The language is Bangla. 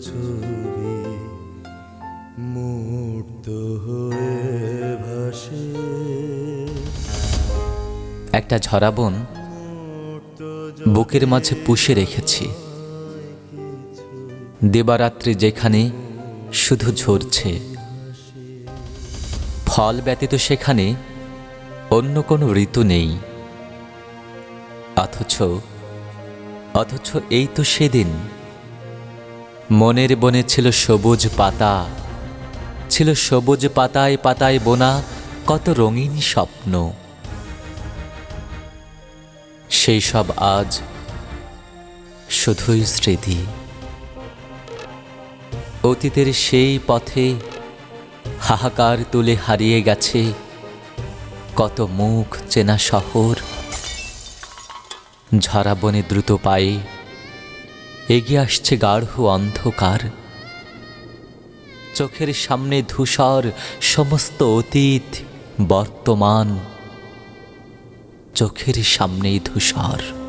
ছবি, মূর্ত হয়ে ভাসে। একটা ঝরা বন বুকের মাঝে পুষে রেখেছি। দেবারাত্রি যেখানে শুধু ঝরছে। ফল ব্যতীত সেখানে অন্য কোনো ঋতু নেই। অথচ অথচ এই তো সেদিন মনের বনে ছিল সবুজ পাতা। ছিল সবুজ পাতায় পাতায় বোনা কত রঙিন স্বপ্ন। সেই সব আজ শুধুই স্মৃতি। অতীতের সেই পথে হাহাকার তুলে হারিয়ে গেছে কত মুখ চেনা শহর। ঝরা বনে দ্রুত পায়ে এগিয়ে আসছে গাঢ় অন্ধকার। চোখের সামনে ধূসর সমস্ত অতীত বর্তমান। চোখের সামনেই ধূসর।